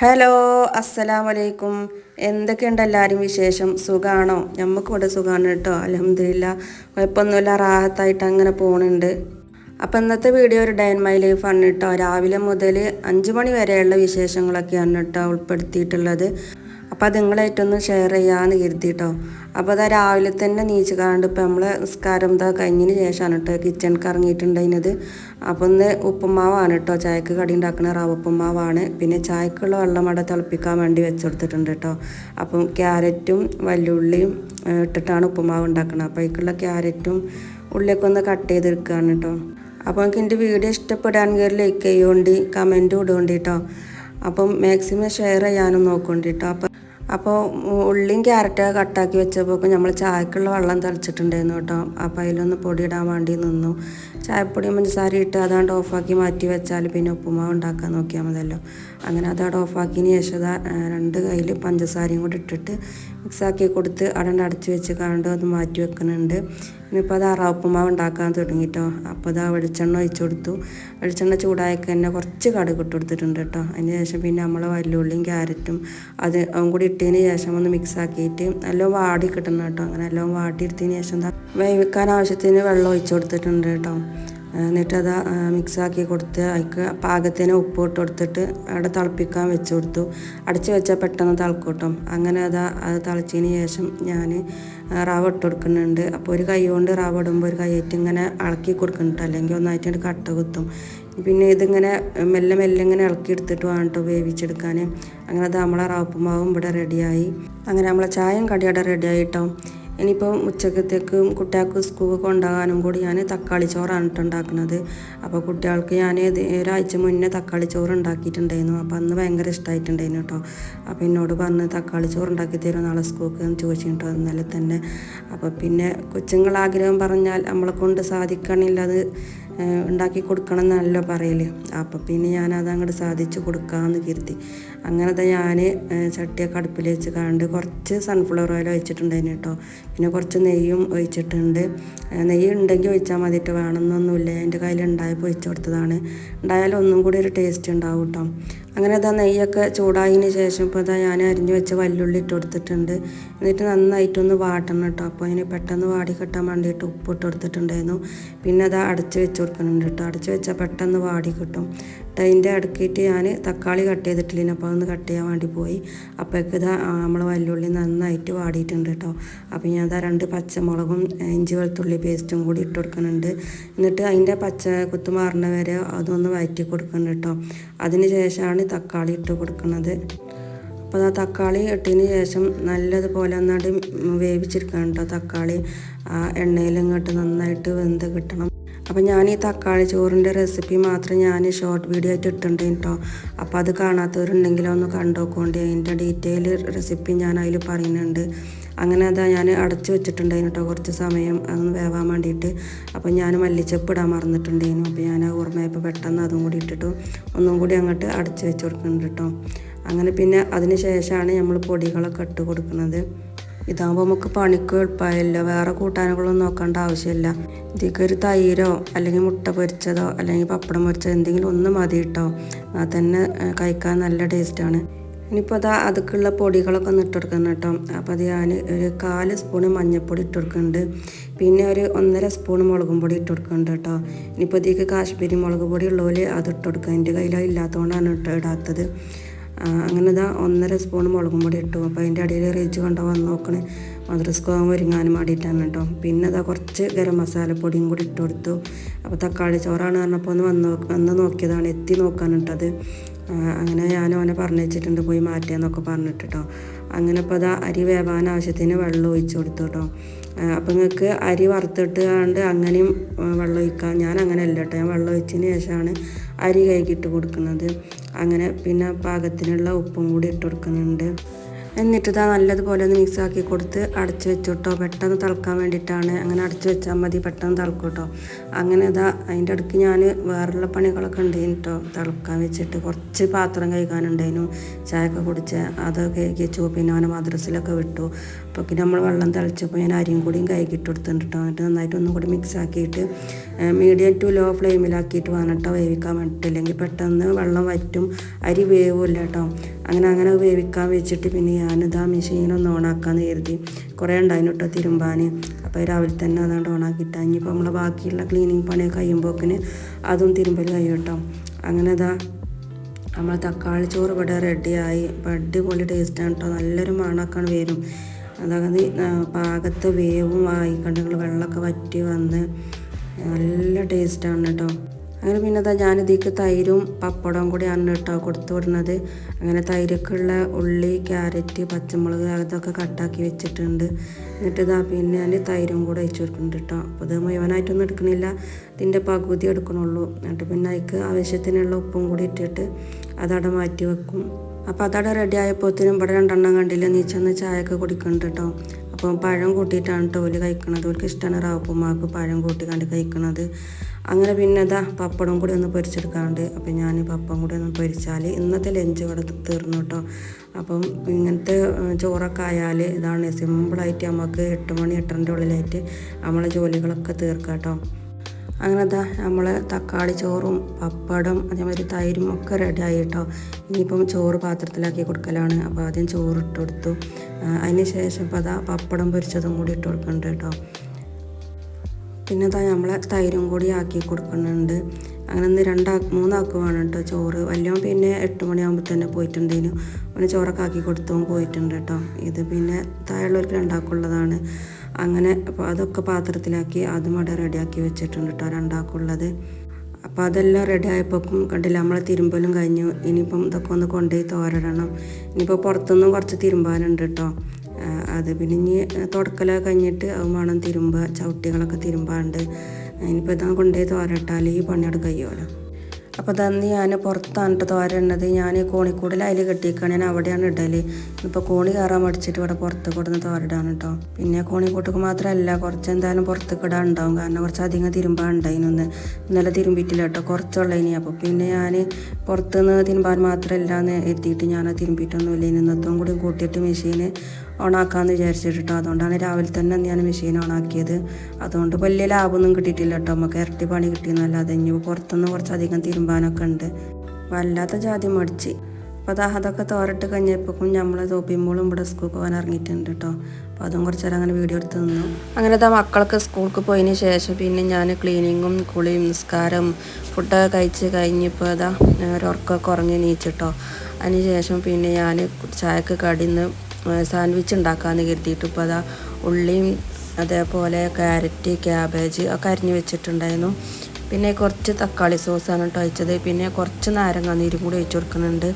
Hello അസ്സലാമലൈക്കും. എന്തൊക്കെയുണ്ട് എല്ലാവരും വിശേഷം? സുഖമാണോ നമുക്കിവിടെ സുഖമാണ് കേട്ടോ അലഹമില്ല കുഴപ്പമൊന്നുമില്ല. റാഹത്തായിട്ട് അങ്ങനെ പോകുന്നുണ്ട് അപ്പം ഇന്നത്തെ വീഡിയോ ഒരു ഡയൻ മൈ ലൈഫാണ് കേട്ടോ രാവിലെ മുതൽ അഞ്ച് മണി വരെയുള്ള വിശേഷങ്ങളൊക്കെയാണ് കേട്ടോ ഉൾപ്പെടുത്തിയിട്ടുള്ളത്. അപ്പോൾ അത് നിങ്ങളായിട്ടൊന്ന് ഷെയർ ചെയ്യാമെന്ന് കരുതിട്ടോ. അപ്പോൾ അതാ രാവിലെ തന്നെ നീച്ച് കാണ്ട് ഇപ്പോൾ നമ്മൾ നിസ്കാരം എന്താ കഴിഞ്ഞതിന് ശേഷമാണ് കേട്ടോ കിച്ചണിക്ക് ഇറങ്ങിയിട്ടുണ്ടായിരുന്നത്. അപ്പോൾ ഒന്ന് ഉപ്പുമാവാണ് കേട്ടോ ചായക്ക് കടി ഉണ്ടാക്കുന്ന റവ ഉപ്പുമാവാണ്. പിന്നെ ചായക്കുള്ള വെള്ളം അവിടെ തിളപ്പിക്കാൻ വേണ്ടി വെച്ചെടുത്തിട്ടുണ്ട് കേട്ടോ അപ്പം ക്യാരറ്റും വല്ലുള്ളിയും ഇട്ടിട്ടാണ് ഉപ്പുമാവ് ഉണ്ടാക്കുന്നത് അപ്പോൾ അതിലേക്കുള്ള ക്യാരറ്റും ഉള്ളിയൊക്കെ ഒന്ന് കട്ട് ചെയ്തെടുക്കുകയാണ് കേട്ടോ അപ്പോൾ എനിക്ക് എന്റെ വീഡിയോ ഇഷ്ടപ്പെടുകയാണെങ്കിൽ ലൈക്ക് ചെയ്യുകൊണ്ട് കമന്റും ഇടുകൊണ്ട് കേട്ടോ അപ്പം മാക്സിമം ഷെയർ ചെയ്യാനും നോക്കുന്നുണ്ട് കേട്ടോ അപ്പം അപ്പോൾ ഉള്ളിയും ക്യാരറ്റൊക്കെ കട്ടാക്കി വെച്ചപ്പോൾ നമ്മൾ ചായക്കുള്ള വെള്ളം തളിച്ചിട്ടുണ്ടായിരുന്നു കേട്ടോ. അപ്പോൾ അതിലൊന്ന് പൊടിയിടാൻ വേണ്ടി നിന്നു. ചായപ്പൊടി പഞ്ചസാര ഇട്ട് അതാണ്ട് ഓഫാക്കി മാറ്റി വെച്ചാൽ പിന്നെ ഉപ്പുമാവ് ഉണ്ടാക്കാൻ നോക്കിയാൽ മതിയല്ലോ. അങ്ങനെ അതവിടെ ഓഫാക്കിയതിന് ശേഷം രണ്ട് കയ്യിൽ പഞ്ചസാരയും കൂടി ഇട്ടിട്ട് മിക്സാക്കി കൊടുത്ത് അവിടെ അടച്ച് വെച്ച് കണ്ട് അത് മാറ്റി വെക്കുന്നുണ്ട്. ഇനിയിപ്പോൾ അത് അറ ഉപ്പുമാവ് ഉണ്ടാക്കാൻ തുടങ്ങിട്ടോ. അപ്പോൾ അത് വെളിച്ചെണ്ണ ഒഴിച്ചു കൊടുത്തു. വെളിച്ചെണ്ണ ചൂടായൊക്കെ തന്നെ കുറച്ച് കടുക് ഇട്ട് കൊടുത്തിട്ടുണ്ട് കേട്ടോ. അതിന് ശേഷം പിന്നെ നമ്മൾ വല്ലുള്ളിയും ക്യാരറ്റും അത് കൂടി ഇട്ടതിന് ശേഷം ഒന്ന് മിക്സ് ആക്കിയിട്ട് എല്ലാം വാടി കിട്ടണം കേട്ടോ. അങ്ങനെ എല്ലാം എടുത്തതിന് ശേഷം വേവിക്കാൻ ആവശ്യത്തിന് വെള്ളം ഒഴിച്ചു കൊടുത്തിട്ടുണ്ട് കേട്ടോ. എന്നിട്ട് അത് മിക്സാക്കി കൊടുത്ത് അതിക്ക് പാകത്തിന് ഉപ്പ് ഇട്ട് കൊടുത്തിട്ട് അവിടെ തിളപ്പിക്കാൻ വെച്ച് കൊടുത്തു. അടച്ച് വെച്ചാൽ പെട്ടെന്ന് തിളക്കൂട്ടും. അങ്ങനെ അതാ അത് തിളച്ചതിന് ശേഷം ഞാൻ റവ ഇട്ട് കൊടുക്കുന്നുണ്ട്. അപ്പോൾ ഒരു കൈ കൊണ്ട് റവ ഇടുമ്പോൾ ഒരു കൈയായിട്ട് ഇങ്ങനെ ഇളക്കി കൊടുക്കുന്നുണ്ട് അല്ലെങ്കിൽ ഒന്നായിട്ട് കട്ട കുത്തും. പിന്നെ ഇതിങ്ങനെ മെല്ലെ മെല്ലെ ഇങ്ങനെ ഇളക്കി എടുത്തിട്ട് വേണം കേട്ടോ വേവിച്ചെടുക്കാൻ അങ്ങനെ അത് നമ്മളെ റവപ്പുമാവും ഇവിടെ റെഡിയായി അങ്ങനെ നമ്മളെ ചായയും കടിയുടെ റെഡിയായി കേട്ടോ ഇനിയിപ്പോൾ ഉച്ചക്കത്തേക്കും കുട്ടികൾക്ക് സ്കൂൾക്ക് കൊണ്ടുപോകാനും കൂടി ഞാൻ തക്കാളി ചോറാണ് ഉണ്ടാക്കുന്നത്. അപ്പോൾ കുട്ടികൾക്ക് ഞാൻ ഒരാഴ്ച മുന്നേ തക്കാളി ചോറ് ഉണ്ടാക്കിയിട്ടുണ്ടായിരുന്നു. അപ്പോൾ അന്ന് ഭയങ്കര ഇഷ്ടമായിട്ടുണ്ടായിരുന്നു കേട്ടോ അപ്പോൾ എന്നോട് പറഞ്ഞ് തക്കാളി ചോറ് ഉണ്ടാക്കി തരും നാളെ സ്കൂൾക്ക് ചോദിച്ചിട്ടോ ഇന്നലെ തന്നെ. അപ്പോൾ പിന്നെ കൊച്ചുങ്ങൾ ആഗ്രഹം പറഞ്ഞാൽ നമ്മളെ കൊണ്ട് സാധിക്കണില്ല അത് ഉണ്ടാക്കി കൊടുക്കണം എന്നല്ലോ പറയൽ. അപ്പോൾ പിന്നെ ഞാൻ അത് അങ്ങോട്ട് സാധിച്ചു കൊടുക്കാമെന്ന് കരുതി. അങ്ങനത്തെ ഞാൻ ചട്ടിയൊക്കെ അടുപ്പിൽ വെച്ച് കണ്ട് കുറച്ച് സൺഫ്ലവർ ഓയിൽ ഒഴിച്ചിട്ടുണ്ടായിരുന്നു കേട്ടോ പിന്നെ കുറച്ച് നെയ്യും ഒഴിച്ചിട്ടുണ്ട്. നെയ്യ് ഉണ്ടെങ്കിൽ ഒഴിച്ചാൽ മതിയിട്ട് വേണമെന്നൊന്നുമില്ല എന്റെ കയ്യിൽ ഉണ്ടായപ്പോൾ ഒഴിച്ചു കൊടുത്തതാണ്. ഉണ്ടായാലും ഒന്നും കൂടി ഒരു ടേസ്റ്റ് ഉണ്ടാവും കേട്ടോ അങ്ങനെ അതാ നെയ്യൊക്കെ ചൂടായതിന് ശേഷം ഇപ്പോൾ അതാ ഞാൻ അരിഞ്ഞു വെച്ച വല്ലുള്ളി ഇട്ട് കൊടുത്തിട്ടുണ്ട്. എന്നിട്ട് നന്നായിട്ടൊന്ന് വാട്ടണം കേട്ടോ അപ്പോൾ അതിന് പെട്ടെന്ന് വാടി കിട്ടാൻ വേണ്ടിയിട്ട് ഉപ്പ് ഇട്ട് കൊടുത്തിട്ടുണ്ടായിരുന്നു. പിന്നെ അത് അടച്ച് വെച്ച് കൊടുക്കുന്നുണ്ട് കേട്ടോ അടച്ച് വെച്ചാൽ പെട്ടെന്ന് വാടി കിട്ടും. അതിന്റെ അടുക്കിയിട്ട് ഞാൻ തക്കാളി കട്ട് ചെയ്തിട്ടില്ല അപ്പോൾ അതൊന്ന് കട്ട് ചെയ്യാൻ വേണ്ടി പോയി. അപ്പോഴേക്ക് ഇത് നമ്മൾ വല്ലുള്ളി നന്നായിട്ട് വാടിയിട്ടുണ്ട് കേട്ടോ അപ്പോൾ ഞാൻ അതാ രണ്ട് പച്ചമുളകും ഇഞ്ചി വെളുത്തുള്ളി പേസ്റ്റും കൂടി ഇട്ട് കൊടുക്കുന്നുണ്ട്. എന്നിട്ട് അതിന്റെ പച്ച കുത്തു മാറുന്ന വരെ അതൊന്ന് വഴറ്റി കൊടുക്കുന്നുണ്ട് കേട്ടോ അതിന് ശേഷമാണ് തക്കാളി ഇട്ട് കൊടുക്കുന്നത്. അപ്പോൾ ആ തക്കാളി ഇട്ടതിന് ശേഷം നല്ലതുപോലെ ഒന്നാണ്ട് വേവിച്ചെടുക്കണം കേട്ടോ തക്കാളി. എണ്ണയിൽ ഇങ്ങോട്ട് നന്നായിട്ട് വെന്ത് കിട്ടണം. അപ്പോൾ ഞാൻ ഈ തക്കാളി ചോറിന്റെ റെസിപ്പി മാത്രം ഞാൻ ഷോർട്ട് വീഡിയോ ആയിട്ട് ഇട്ടിട്ടുണ്ട് കേട്ടോ അപ്പോൾ അത് കാണാത്തവരുണ്ടെങ്കിൽ ഒന്ന് കണ്ടോക്കോണ്ടി. അതിന്റെ ഡീറ്റെയിൽ റെസിപ്പി ഞാൻ അതിൽ പറയുന്നുണ്ട്. അങ്ങനെ അതാ ഞാൻ അടച്ചു വെച്ചിട്ടുണ്ടായിരുന്നു കേട്ടോ കുറച്ച് സമയം. അതൊന്ന് വേവാൻ വേണ്ടിയിട്ട്. അപ്പോൾ ഞാൻ മല്ലിച്ചപ്പ് ഇടാൻ മറന്നിട്ടുണ്ടായിരുന്നു. അപ്പോൾ ഞാൻ ആ ഓർമ്മയപ്പോൾ പെട്ടെന്ന് അതും കൂടി ഇട്ടിട്ട്. ഒന്നും കൂടി അങ്ങോട്ട് അടച്ചു വെച്ച് കൊടുക്കുന്നുണ്ട് കേട്ടോ അങ്ങനെ പിന്നെ അതിന് ശേഷമാണ് നമ്മൾ പൊടികളൊക്കെ ഇട്ട് കൊടുക്കുന്നത്. ഇതാകുമ്പോൾ നമുക്ക് പണിക്ക് എളുപ്പമായല്ലോ വേറെ കൂട്ടാനുകളൊന്നും നോക്കേണ്ട ആവശ്യമില്ല. ഇതിലേക്ക് ഒരു തൈരോ അല്ലെങ്കിൽ മുട്ട പൊരിച്ചതോ അല്ലെങ്കിൽ പപ്പടം പൊരിച്ചതോ എന്തെങ്കിലും ഒന്ന് മതി കേട്ടോ അത് തന്നെ കഴിക്കാൻ നല്ല ടേസ്റ്റാണ് ഇനിയിപ്പോൾ അതാ അതുക്കുള്ള പൊടികളൊക്കെ ഒന്ന് ഇട്ട് കൊടുക്കണം കേട്ടോ അപ്പോൾ അത് ഞാൻ ഒരു കാൽ സ്പൂണ് മഞ്ഞൾപ്പൊടി ഇട്ട് കൊടുക്കുന്നുണ്ട് പിന്നെ ഒരു ഒന്നര സ്പൂൺ മുളകും പൊടി ഇട്ട് കൊടുക്കുന്നുണ്ട് കേട്ടോ ഇനിയിപ്പോൾ ഇതിലേക്ക് കാശ്മീരി മുളക് പൊടി ഉള്ളവർ അത് ഇട്ട് കൊടുക്കുക എന്റെ ഇട്ട് ഇടാത്തത്. അങ്ങനെ ഇതാ ഒന്നര സ്പൂൺ മുളകും പൊടി ഇട്ടു. അപ്പോൾ അതിന്റെ അടിയിൽ റിച്ച് കൊണ്ടുപോകാൻ നോക്കണേ. മദ്രസ് പോകാൻ ഒരുങ്ങാനും വേണ്ടിയിട്ടാണ് കേട്ടോ പിന്നെ അതാ കുറച്ച് ഗരം മസാലപ്പൊടിയും കൂടി ഇട്ട് കൊടുത്തു. അപ്പോൾ തക്കാളി ചോറാണ് പറഞ്ഞപ്പോൾ ഒന്ന് വന്ന് വന്ന് നോക്കിയതാണ്. എത്തി ആ, അങ്ങനെ ഞാൻ ഓനെ പറഞ്ഞു വെച്ചിട്ടുണ്ട് പോയി മാറ്റിയെന്നൊക്കെ പറഞ്ഞിട്ട് കേട്ടോ അങ്ങനെ ഇപ്പോൾ അതാ അരി വേവാൻ ആവശ്യത്തിന് വെള്ളം ഒഴിച്ചു കൊടുത്തു കേട്ടോ അപ്പം നിങ്ങൾക്ക് അരി വറുത്തിട്ട് കണ്ട് അങ്ങനെയും വെള്ളം ഒഴിക്കാം. ഞാൻ അങ്ങനെ അല്ല കേട്ടോ ഞാൻ വെള്ളം ഒഴിച്ചതിന് ശേഷമാണ് അരി കൈകിട്ട് കൊടുക്കുന്നത്. അങ്ങനെ പിന്നെ പാകത്തിനുള്ള ഉപ്പും കൂടി ഇട്ട് കൊടുക്കുന്നുണ്ട്. എന്നിട്ട് ഇതാ നല്ലതുപോലെ ഒന്ന് മിക്സ് ആക്കി കൊടുത്ത് അടച്ച് വെച്ചോട്ടോ. പെട്ടെന്ന് തിളക്കാൻ വേണ്ടിയിട്ടാണ് അങ്ങനെ അടച്ച് വെച്ചാൽ മതി. പെട്ടെന്ന് തിളക്കും കേട്ടോ അങ്ങനെ ഇതാ അതിന്റെ ഇടയ്ക്ക് ഞാൻ വേറെയുള്ള പണികളൊക്കെ ഉണ്ടായിരുന്നു കേട്ടോ. തിളക്കാൻ വെച്ചിട്ട് കുറച്ച് പാത്രം കഴുകാനുണ്ടായിരുന്നു. ചായയൊക്കെ കുടിച്ച് അതൊക്കെ കഴുകി വെച്ചു. പിന്നെ അവനെ മദ്രസിലൊക്കെ വിട്ടു. അപ്പോൾ പിന്നെ നമ്മൾ വെള്ളം തിളച്ചപ്പോൾ ഞാൻ അരിയും കൂടിയും കഴുകിയിട്ട് കൊടുത്തിട്ടുണ്ട് കേട്ടോ. എന്നിട്ട് നന്നായിട്ട് ഒന്നും കൂടി മിക്സ് ആക്കിയിട്ട് മീഡിയം ടു ലോ ഫ്ലെയിമിലാക്കിയിട്ട് വേണം കേട്ടോ വേവിക്കാൻ വേണ്ടിയിട്ടില്ലെങ്കിൽ പെട്ടെന്ന് വെള്ളം വറ്റും. അരി വേവില്ല കേട്ടോ. അങ്ങനെ അങ്ങനെ വേവിക്കാൻ വെച്ചിട്ട് പിന്നെ ഞാനിതാ മെഷീനൊന്ന് ഓണാക്കാന്ന് കരുതി. കുറേ ഉണ്ടായിരുന്നു കേട്ടോ തിരുമ്പാൻ അപ്പോൾ രാവിലെ തന്നെ അതാണ്ട് ഓണാക്കിയിട്ടാ ഇനിയിപ്പോൾ നമ്മളെ ബാക്കിയുള്ള ക്ലീനിങ് പണിയൊക്കെ കഴിയുമ്പോക്കിന് അതും തിരുമ്പൽ കഴിയും കേട്ടോ അങ്ങനെ ഇതാ നമ്മൾ തക്കാളി ചോറ് ഇവിടെ റെഡിയായി ഇപ്പം അടിപൊളി ടേസ്റ്റാണ് കേട്ടോ നല്ലൊരു മണക്കാണ് വരും. അതായത് പാകത്ത് വേവും ആയി കണ്ടുകൾ വെള്ളമൊക്കെ വറ്റി വന്ന്. നല്ല ടേസ്റ്റാണ് കേട്ടോ അങ്ങനെ പിന്നെ അതാ ഞാനിതിക്ക് തൈരും പപ്പടവും കൂടിയാണ് കേട്ടോ കൊടുത്തു വിടുന്നത്. അങ്ങനെ തൈരൊക്കെയുള്ള ഉള്ളി ക്യാരറ്റ് പച്ചമുളക് അതൊക്കെ കട്ടാക്കി വെച്ചിട്ടുണ്ട്. എന്നിട്ട് ഇതാ പിന്നെ ഞാൻ തൈരും കൂടെ അയച്ചു കൊടുക്കുന്നുണ്ട് കേട്ടോ. അപ്പോൾ ഇത് മുഴുവനായിട്ടൊന്നും എടുക്കണില്ല. ഇതിന്റെ പകുതി എടുക്കണുള്ളൂ. എന്നിട്ട് പിന്നെ അതിക്ക് ആവശ്യത്തിനുള്ള ഉപ്പും കൂടി ഇട്ടിട്ട് അതവിടെ മാറ്റി വെക്കും. അപ്പോൾ അതവിടെ റെഡി ആയപ്പോഴത്തേനും ഇവിടെ രണ്ടെണ്ണം കണ്ടില്ല? നീച്ചെന്ന് ചായയൊക്കെ കുടിക്കുന്നുണ്ട് കേട്ടോ. അപ്പം പഴം കൂട്ടിയിട്ടാണ് കേട്ടോ ഓൽ കഴിക്കണത്. ഓൽക്ക് ഇഷ്ടമാണ് റാവുപ്പുമാക്ക് പഴം കൂട്ടി കണ്ട് കഴിക്കണത്. അങ്ങനെ പിന്നെ ഇതാ പപ്പടം കൂടി ഒന്ന് പൊരിച്ചെടുക്കാണ്ട് അപ്പം ഞാൻ പപ്പം കൂടി ഒന്ന് പൊരിച്ചാൽ ഇന്നത്തെ ലഞ്ച് ഇവിടെ തീർന്നു കേട്ടോ അപ്പം ഇങ്ങനത്തെ ചോറൊക്കെ ആയാൽ ഇതാണ് സിമ്പിളായിട്ട് നമുക്ക് എട്ട് മണി എട്ടരന്റെ ഉള്ളിലായിട്ട് നമ്മളെ ജോലികളൊക്കെ തീർക്കാം കേട്ടോ അങ്ങനെ ദാ നമ്മൾ തക്കാളി ചോറും പപ്പടം അതേമാതിരി തൈരും ഒക്കെ റെഡി ആയി കേട്ടോ ഇനിയിപ്പം ചോറ് പാത്രത്തിലാക്കി കൊടുക്കലാണ്. അപ്പോൾ ആദ്യം ചോറ് ഇട്ട് കൊടുത്തു. അതിന് ശേഷം ഇപ്പോൾ അതാ പപ്പടം പൊരിച്ചതും കൂടി ഇട്ട് കൊടുക്കുന്നുണ്ട് കേട്ടോ. പിന്നെ ഇതാ നമ്മളെ തൈരും കൂടി ആക്കി കൊടുക്കുന്നുണ്ട് അങ്ങനെ ഒന്ന് രണ്ടാ മൂന്നാക്ക് വേണം കേട്ടോ ചോറ്. വലിയവൻ പിന്നെ എട്ട് മണിയാകുമ്പോൾ തന്നെ പോയിട്ടുണ്ടേനു. അവന് ചോറൊക്കെ ആക്കി കൊടുത്തവൻ പോയിട്ടുണ്ട് കേട്ടോ. ഇത് പിന്നെ താഴെയുള്ളവർക്ക് രണ്ടാൾക്കുള്ളതാണ് അങ്ങനെ അപ്പോൾ അതൊക്കെ പാത്രത്തിലാക്കി അതും അവിടെ റെഡിയാക്കി വെച്ചിട്ടുണ്ട് കേട്ടോ രണ്ടാക്കുള്ളത് അപ്പോൾ അതെല്ലാം റെഡി ആയപ്പോക്കും കണ്ടില്ല നമ്മളെ തിരുമ്പലും കഴിഞ്ഞു. ഇനിയിപ്പം ഇതൊക്കെ ഒന്ന് കൊണ്ടുപോയി തോരടണം. ഇനിയിപ്പോൾ പുറത്തുനിന്നും കുറച്ച് തിരുമ്പാനുണ്ട് കേട്ടോ അത് പിന്നെ ഇനി തുടക്കലൊക്കെ കഴിഞ്ഞിട്ട് അത് വേണം തിരുമ്പുക. ചവിട്ടികളൊക്കെ തിരുമ്പാണ്ട്. ഇനിയിപ്പോൾ ഇതാ കൊണ്ടുപോയി തോരട്ടാൽ ഈ പണിയോട് കഴിയുമല്ലോ അപ്പോൾ തന്ന് ഞാൻ പുറത്താണ് കേട്ടോ തോരണ്ടത് ഞാൻ കോണിക്കൂടിൽ അതിൽ കെട്ടിയിരിക്കുകയാണ് ഞാൻ അവിടെയാണ് ഇടൽ. ഇപ്പോൾ കോണി കയറാൻ മടിച്ചിട്ട് ഇവിടെ പുറത്ത് കൊടുന്ന് തോരടാണ് കേട്ടോ പിന്നെ കോണിക്കൂട്ടക്ക് മാത്രമല്ല കുറച്ച് എന്തായാലും പുറത്ത് കിടാൻ ഉണ്ടാവും. കാരണം കുറച്ച് അധികം തിരുമ്പാൻ ഉണ്ടായിനൊന്ന് ഇന്നലെ തിരുമ്പിയിട്ടില്ല കേട്ടോ കുറച്ചുള്ള ഇനി അപ്പോൾ പിന്നെ ഞാൻ പുറത്തുനിന്ന് തിരുമ്പാൻ മാത്രമല്ല എന്ന് എത്തിയിട്ട് ഞാൻ തിരുമ്പിയിട്ടൊന്നുമില്ല ഇനി ഇന്നത്തും കൂടി കൂട്ടിയിട്ട് മെഷീന് ഓണാക്കാമെന്ന് വിചാരിച്ചിട്ടോ അതുകൊണ്ടാണ് രാവിലെ തന്നെ ഞാൻ മെഷീൻ ഓണാക്കിയത്. അതുകൊണ്ട് വലിയ ലാഭമൊന്നും കിട്ടിയിട്ടില്ല കേട്ടോ നമുക്ക് ഇരട്ടി പണി കിട്ടിയെന്നല്ലാതെ ഇനി പുറത്തുനിന്ന് കുറച്ചധികം തിരുമ്പാനൊക്കെ ഉണ്ട്. വല്ലാത്ത ജാതി മടിച്ച്. അപ്പോൾ അത് അതൊക്കെ തോരട്ട് കഴിഞ്ഞപ്പോഴും നമ്മൾ തോപ്പിയുമ്പോഴും ഇവിടെ സ്കൂൾക്ക് പോകാൻ ഇറങ്ങിയിട്ടുണ്ട് കേട്ടോ അപ്പോൾ അതും കുറച്ച് നേരം അങ്ങനെ വീഡിയോ എടുത്ത് നിന്നു. അങ്ങനെ മക്കൾക്ക് മക്കളൊക്കെ സ്കൂൾക്ക് പോയതിന് ശേഷം പിന്നെ ഞാൻ ക്ലീനിങ്ങും കുളിയും നിസ്കാരം ഫുഡൊക്കെ കഴിച്ച് കഴിഞ്ഞപ്പോൾ അതാ ഒരു ഉറക്കമൊക്കെ ഉറങ്ങി നീച്ചിട്ടോ അതിന് ശേഷം പിന്നെ ഞാൻ ചായക്ക് കടിന്ന് സാൻഡ്വിച്ച് ഉണ്ടാക്കാമെന്ന് കരുതിയിട്ട് ഇപ്പോൾ അതാ ഉള്ളിയും അതേപോലെ ക്യാരറ്റ് ക്യാബേജ് ഒക്കെ അരിഞ്ഞ് വെച്ചിട്ടുണ്ടായിരുന്നു. പിന്നെ കുറച്ച് തക്കാളി സോസാണ് കേട്ടോ വെച്ചത് പിന്നെ കുറച്ച് നാരങ്ങ നീരും കൂടി ഒഴിച്ച് കൊടുക്കുന്നുണ്ട്.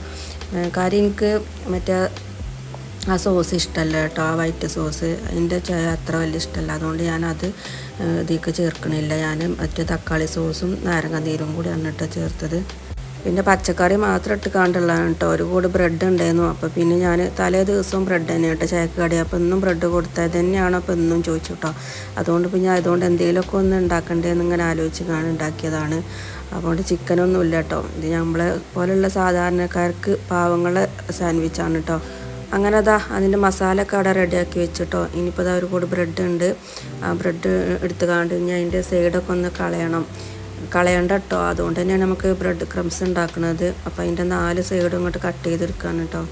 കാര്യം എനിക്ക് മറ്റേ ആ സോസ് ഇഷ്ടമല്ല കേട്ടോ ആ വൈറ്റ് സോസ് അതിന്റെ ചായ അത്ര വലിയ ഇഷ്ടമല്ല അതുകൊണ്ട് ഞാനത് ഇതിലേക്ക് ചേർക്കണില്ല. ഞാൻ മറ്റേ തക്കാളി സോസും നാരങ്ങ നീരും കൂടിയാണ് കേട്ടോ ചേർത്തത്. പിന്നെ പച്ചക്കറി മാത്രം ഇട്ട് കാണ്ടുള്ളതാണ് കേട്ടോ. ഒരു കൂട് ബ്രെഡ് ഉണ്ടായിരുന്നു. അപ്പോൾ പിന്നെ ഞാൻ തലേ ദിവസവും ബ്രെഡ് തന്നെ കേട്ടോ ചായക്ക് കടി. അപ്പോൾ ഇന്നും ബ്രെഡ് കൊടുത്തത് തന്നെയാണ് അപ്പോൾ ഇന്നും ചോദിച്ചു കേട്ടോ. അതുകൊണ്ട് പിന്നെ അതുകൊണ്ട് എന്തെങ്കിലുമൊക്കെ ഒന്ന് ഉണ്ടാക്കണ്ടേന്ന് ഇങ്ങനെ ആലോചിച്ച് കാണാൻ ഉണ്ടാക്കിയതാണ്. അതുകൊണ്ട് ചിക്കനൊന്നും ഇല്ല കേട്ടോ. ഇത് നമ്മളെ പോലുള്ള സാധാരണക്കാർക്ക് പാവങ്ങളെ സാൻഡ്വിച്ചാണ് കേട്ടോ. അങ്ങനെ അതാ അതിന്റെ മസാലയൊക്കെ അവിടെ റെഡിയാക്കി വെച്ചിട്ടോ ഇനിയിപ്പോൾ അതാ ഒരു കൂടി ബ്രെഡ് ഉണ്ട്. ആ ബ്രെഡ് എടുത്ത് കാണ്ട് ഇനി അതിന്റെ സൈഡൊക്കെ ഒന്ന് കളയണം. കളയണ്ട കേട്ടോ അതുകൊണ്ട് തന്നെയാണ് നമുക്ക് ബ്രെഡ് ക്രംസ് ഉണ്ടാക്കുന്നത് അപ്പോൾ അതിന്റെ നാല് സൈഡും ഇങ്ങോട്ട് കട്ട് ചെയ്തെടുക്കുകയാണ് കേട്ടോ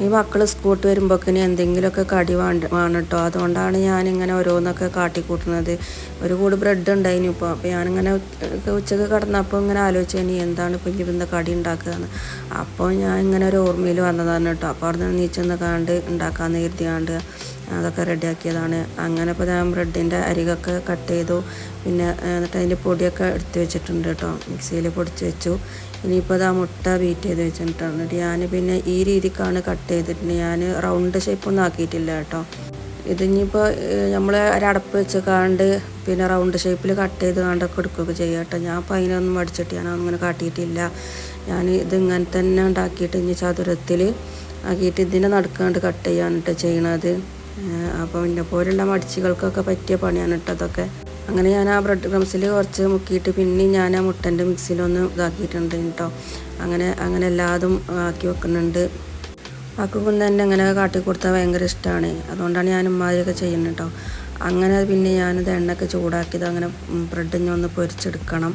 ഈ മക്കൾ സ്കൂട്ട് വരുമ്പോഴേക്കിന് എന്തെങ്കിലുമൊക്കെ കടി വേണ്ട വേണം കേട്ടോ അതുകൊണ്ടാണ് ഞാനിങ്ങനെ ഓരോന്നൊക്കെ കാട്ടിക്കൂട്ടുന്നത്. ഒരു കൂട് ബ്രെഡ് ഉണ്ടായിനി ഇപ്പോൾ അപ്പോൾ ഞാനിങ്ങനെ ഉച്ച- ഉച്ചയ്ക്ക് കിടന്നപ്പോൾ ഇങ്ങനെ ആലോചിച്ചു എന്താണ് ഇപ്പം ഇനി ഇന്ന് കടി ഉണ്ടാക്കുകയെന്ന് അപ്പോൾ ഞാൻ ഇങ്ങനെ ഒരു ഓർമ്മയിൽ വന്നതാണ് കേട്ടോ അപ്പോൾ അവിടെ നിന്ന് നീച്ചെന്ന് കണ്ട് ഉണ്ടാക്കാമെന്ന് കരുതിയാണ്ട് അതൊക്കെ റെഡിയാക്കിയതാണ്. അങ്ങനെ ഇപ്പോൾ ഞാൻ ബ്രെഡിന്റെ അരികൊക്കെ കട്ട് ചെയ്തു. പിന്നെ എന്നിട്ട് അതിന്റെ പൊടിയൊക്കെ എടുത്തു വെച്ചിട്ടുണ്ട് കേട്ടോ. മിക്സിയിൽ പൊടിച്ച് വെച്ചു. ഇനിയിപ്പോൾ അത് ആ മുട്ട ബീറ്റ് ചെയ്ത് വെച്ചിട്ടുണ്ട് ഞാൻ പിന്നെ ഈ രീതിക്കാണ് കട്ട് ചെയ്തിട്ടുണ്ട് ഞാൻ റൗണ്ട് ഷേപ്പൊന്നും ആക്കിയിട്ടില്ല കേട്ടോ. ഇതിനിപ്പോൾ നമ്മൾ ഒരടപ്പ് വെച്ച് കാണ്ട് പിന്നെ റൗണ്ട് ഷേപ്പിൽ കട്ട് ചെയ്ത് കാണ്ടൊക്കെ എടുക്കുകയൊക്കെ ചെയ്യാം കേട്ടോ. ഞാൻ അപ്പോൾ അതിനൊന്നും മടിച്ചിട്ട് ഞാൻ അങ്ങനെ കാട്ടിയിട്ടില്ല. ഞാൻ ഇത് ഇങ്ങനെ തന്നെ ഉണ്ടാക്കിയിട്ട് ഇനി ചതുരത്തിൽ ആക്കിയിട്ട് ഇതിനെ നടക്കാണ്ട് കട്ട് ചെയ്യാണ് കേട്ടോ ചെയ്യണത്. അപ്പോൾ എന്റെ പോലുള്ള മടിച്ചുകൾക്കൊക്കെ പറ്റിയ പണിയാണ് കേട്ടോ അതൊക്കെ അങ്ങനെ ഞാൻ ആ ബ്രെഡ് ക്രംസിൽ കുറച്ച് മുക്കിയിട്ട് പിന്നെ ഞാൻ ആ മുട്ടന്റെ മിക്സിയിലൊന്ന് ഇതാക്കിയിട്ടുണ്ട് കേട്ടോ. അങ്ങനെ അങ്ങനെ എല്ലാതും ആക്കി വെക്കുന്നുണ്ട്. അക്കുക്കും തന്നെ അങ്ങനെ കാട്ടി കൊടുത്താൽ ഭയങ്കര ഇഷ്ടമാണ് അതുകൊണ്ടാണ് ഞാൻ ഉമ്മാതിരിയൊക്കെ ചെയ്യുന്നത് കേട്ടോ. അങ്ങനെ പിന്നെ ഞാനിത് എണ്ണയൊക്കെ ചൂടാക്കിയത് അങ്ങനെ ബ്രെഡ് ഒന്ന് പൊരിച്ചെടുക്കണം.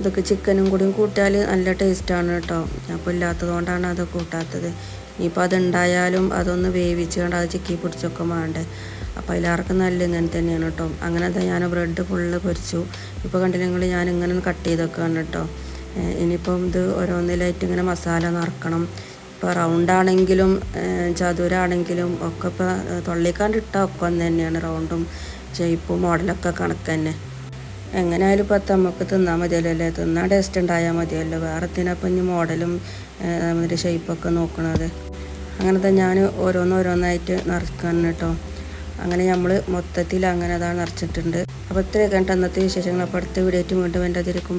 ഇതൊക്കെ ചിക്കനും കൂടിയും കൂട്ടിയാൽ നല്ല ടേസ്റ്റാണ് കേട്ടോ. അപ്പോൾ ഇല്ലാത്തത് കൊണ്ടാണ് അത് കൂട്ടാത്തത്. ഇനിയിപ്പോൾ അതുണ്ടായാലും അതൊന്ന് വേവിച്ച് കൊണ്ട് അത് ചിക്കി പിടിച്ചൊക്കെ വേണ്ടേ അപ്പോൾ എല്ലാവർക്കും നല്ല ഇങ്ങനെ തന്നെയാണ് കേട്ടോ അങ്ങനെ ഞാൻ ബ്രെഡ് ഫുള്ള് പൊരിച്ചു. ഇപ്പോൾ കണ്ടില്ലെങ്കിൽ ഞാൻ ഇങ്ങനെ കട്ട് ചെയ്തൊക്കെയാണ് കേട്ടോ ഇനിയിപ്പം ഇത് ഓരോന്നിലായിട്ട് ഇങ്ങനെ മസാല നിറക്കണം ഇപ്പോൾ റൗണ്ടാണെങ്കിലും ചതുരാണെങ്കിലും ഒക്കെ ഇപ്പോൾ തൊള്ളിക്കാണ്ട് ഒക്കെ ഒന്ന് തന്നെയാണ് റൗണ്ടും ഷേപ്പും മോഡലൊക്കെ കണക്ക് തന്നെ. എങ്ങനെയായാലും ഇപ്പോൾ നമുക്ക് തിന്നാൽ മതിയല്ലോ അല്ലേ തിന്നാൻ ടേസ്റ്റ് ഉണ്ടായാൽ മതിയല്ലോ. വേറെ തിനപ്പം ഇനി മോഡലും അതിന്റെ ഷേപ്പൊക്കെ നോക്കണത്? അങ്ങനത്തെ ഞാൻ ഓരോന്നോരോന്നായിട്ട് നിറക്കാണ് കേട്ടോ അങ്ങനെ നമ്മൾ മൊത്തത്തിൽ അങ്ങനെ അതാണ് നിറച്ചിട്ടുണ്ട് അപ്പോൾ ഇത്രയൊക്കെ ഉണ്ട് അന്നത്തെ വിശേഷങ്ങൾ അപ്പോൾ അടുത്ത വീഡിയോ ആയിട്ട് വീണ്ടും എന്റെ അതിരിക്കും